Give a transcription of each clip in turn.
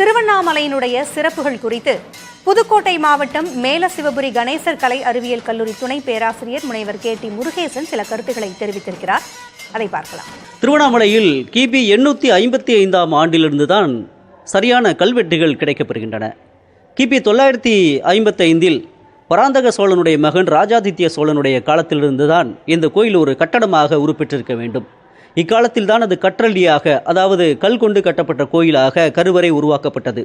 திருவண்ணாமலையினுடைய சிறப்புகள் குறித்து புதுக்கோட்டை மாவட்டம் மேல சிவபுரி கணேசர் கலை அறிவியல் கல்லூரி துணை பேராசிரியர் முனைவர் கே டி முருகேசன் சில கருத்துக்களை தெரிவித்திருக்கிறார். அதை பார்க்கலாம். திருவண்ணாமலையில் கிபி எண்ணூற்றி ஐம்பத்தி ஐந்தாம் ஆண்டிலிருந்து தான் சரியான கல்வெட்டுகள் கிடைக்கப்பெறுகின்றன. கிபி தொள்ளாயிரத்தி ஐம்பத்தைந்தில் பராந்தக சோழனுடைய மகன் ராஜாதித்ய சோழனுடைய காலத்திலிருந்து தான் இந்த கோயில் ஒரு கட்டடமாக உருப்பெற்றிருக்க வேண்டும். இக்காலத்தில் தான் அது கற்றளியாக அதாவது கல் கொண்டு கட்டப்பட்ட கோயிலாக கருவறை உருவாக்கப்பட்டது.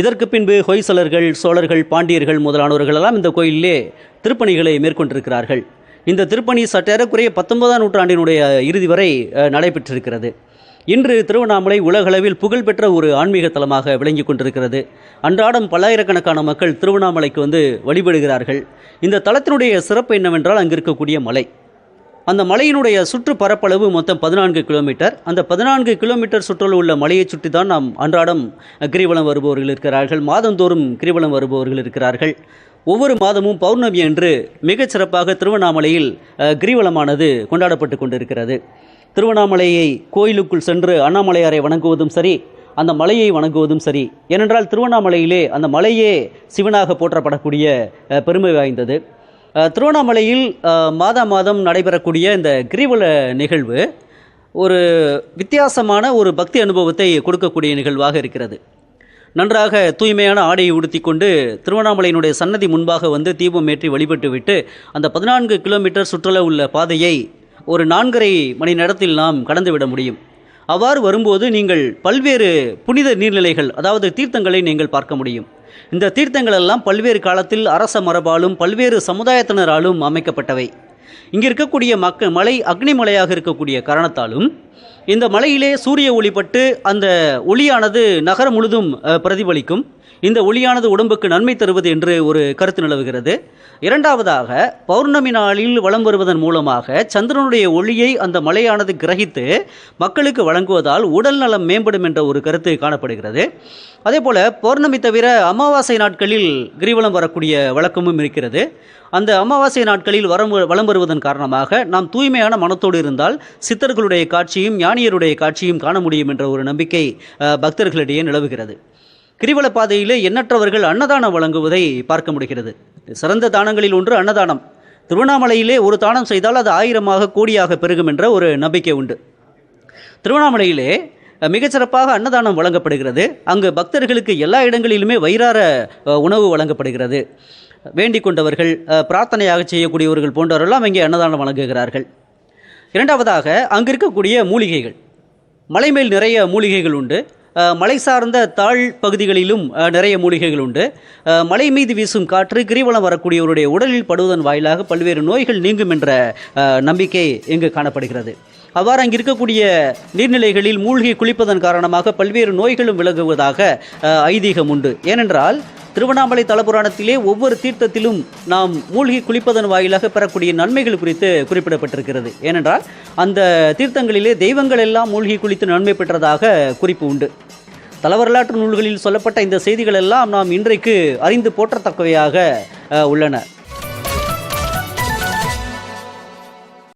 இதற்கு பின்பு ஹொய்சலர்கள் சோழர்கள் பாண்டியர்கள் முதலானவர்கள் எல்லாம் இந்த கோயிலிலே திருப்பணிகளை மேற்கொண்டிருக்கிறார்கள். இந்த திருப்பணி சற்றேறக்குறைய பத்தொன்பதாம் நூற்றாண்டினுடைய இறுதி வரை நடைபெற்றிருக்கிறது. இன்று திருவண்ணாமலை உலகளவில் புகழ்பெற்ற ஒரு ஆன்மீக தலமாக விளங்கி கொண்டிருக்கிறது. அன்றாடம் பல்லாயிரக்கணக்கான மக்கள் திருவண்ணாமலைக்கு வந்து வழிபடுகிறார்கள். இந்த தலத்தினுடைய சிறப்பு என்னவென்றால் அங்கு இருக்கக்கூடிய மலை. அந்த மலையினுடைய சுற்று பரப்பளவு மொத்தம் பதினான்கு கிலோமீட்டர். அந்த பதினான்கு கிலோமீட்டர் சுற்றல் உள்ள மலையை சுற்றி தான் நாம் அன்றாடம் கிரிவலம் வருபவர்கள் இருக்கிறார்கள். மாதந்தோறும் கிரிவலம் வருபவர்கள் இருக்கிறார்கள். ஒவ்வொரு மாதமும் பௌர்ணமி அன்று மிகச்சிறப்பாக திருவண்ணாமலையில் கிரிவலமானது கொண்டாடப்பட்டு கொண்டிருக்கிறது. திருவண்ணாமலையை கோயிலுக்குள் சென்று அண்ணாமலையாரை வணங்குவதும் சரி அந்த மலையை வணங்குவதும் சரி ஏனென்றால் திருவண்ணாமலையிலே அந்த மலையே சிவனாக போற்றப்படக்கூடிய பெருமை வாய்ந்தது. திருவண்ணாமலையில் மாதா மாதம் நடைபெறக்கூடிய இந்த கிரிவல நிகழ்வு ஒரு வித்தியாசமான ஒரு பக்தி அனுபவத்தை கொடுக்கக்கூடிய நிகழ்வாக இருக்கிறது. நன்றாக தூய்மையான ஆடையை உடுத்திக்கொண்டு திருவண்ணாமலையினுடைய சன்னதி முன்பாக வந்து தீபம் ஏற்றி வழிபட்டு விட்டு அந்த பதினான்கு கிலோமீட்டர் சுற்றுலா உள்ள பாதையை ஒரு நான்கரை மணி நேரத்தில் நாம் கடந்துவிட முடியும். அவ்வாறு வரும்போது நீங்கள் பல்வேறு புனித நீர்நிலைகள் அதாவது தீர்த்தங்களை நீங்கள் பார்க்க முடியும். இந்த தீர்த்தங்கள் எல்லாம் பல்வேறு காலத்தில் அரச மரபாலும் பல்வேறு சமுதாயத்தினராலும் அமைக்கப்பட்டவை. இங்கே இருக்கக்கூடிய மக்க மலை அக்னிமலையாக இருக்கக்கூடிய காரணத்தாலும் இந்த மலையிலே சூரிய ஒளிப்பட்டு அந்த ஒளியானது நகரம் முழுதும் அஹ், பிரதிபலிக்கும். இந்த ஒளியானது உடம்புக்கு நன்மை தருவது என்று ஒரு கருத்து நிலவுகிறது. இரண்டாவதாக பௌர்ணமி நாளில் வலம் வருவதன் மூலமாக சந்திரனுடைய ஒளியை அந்த மலையானது கிரகித்து மக்களுக்கு வழங்குவதால் உடல் நலம் மேம்படும் என்ற ஒரு கருத்து காணப்படுகிறது. அதே போல பௌர்ணமி தவிர அமாவாசை நாட்களில் கிரிவலம் வரக்கூடிய வழக்கமும் இருக்கிறது. அந்த அமாவாசை நாட்களில் வரம் வலம் வருவதன் காரணமாக நாம் தூய்மையான மனத்தோடு இருந்தால் சித்தர்களுடைய காட்சியும் ஞானியருடைய காட்சியும் காண முடியும் என்ற ஒரு நம்பிக்கை பக்தர்களிடையே நிலவுகிறது. கிரிவல பாதையிலே எண்ணற்றவர்கள் அன்னதானம் வழங்குவதை பார்க்க முடிகிறது. சிறந்த தானங்களில் ஒன்று அன்னதானம். திருவண்ணாமலையிலே ஒரு தானம் செய்தால் அது ஆயிரமாக கோடியாக பெருகும் என்ற ஒரு நம்பிக்கை உண்டு. திருவண்ணாமலையிலே மிகச்சிறப்பாக அன்னதானம் வழங்கப்படுகிறது. அங்கு பக்தர்களுக்கு எல்லா இடங்களிலுமே வயிறார உணவு வழங்கப்படுகிறது. வேண்டிக் கொண்டவர்கள் பிரார்த்தனையாக செய்யக்கூடியவர்கள் போன்றவரெல்லாம் இங்கே அன்னதானம் வழங்குகிறார்கள். இரண்டாவதாக அங்கு இருக்கக்கூடிய மூலிகைகள். மலை மேல் நிறைய மூலிகைகள் உண்டு. மலை சார்ந்த தாழ் பகுதிகளிலும் நிறைய மூலிகைகள் உண்டு. மலை மீது வீசும் காற்று கிரிவலம் வரக்கூடியவருடைய உடலில் படுவதன் வாயிலாக பல்வேறு நோய்கள் நீங்கும் என்ற நம்பிக்கை இங்கு காணப்படுகிறது. அவ்வாறு அங்கு இருக்கக்கூடிய நீர்நிலைகளில் மூழ்கி குளிப்பதன் காரணமாக பல்வேறு நோய்களும் விலகுவதாக ஐதீகம் உண்டு. ஏனென்றால் திருவண்ணாமலை தலபுராணத்திலே ஒவ்வொரு தீர்த்தத்திலும் நாம் மூழ்கி குளிப்பதன் வாயிலாக பெறக்கூடிய நன்மைகள் குறித்து குறிப்பிடப்பட்டிருக்கிறது. ஏனென்றால் அந்த தீர்த்தங்களிலே தெய்வங்கள் எல்லாம் மூழ்கி குளித்து நன்மை பெற்றதாக குறிப்பு உண்டு. தலவரலாற்று நூல்களில் சொல்லப்பட்ட இந்த செய்திகள் எல்லாம் நாம் இன்றைக்கு அறிந்து போற்றத்தக்கவையாக உள்ளன.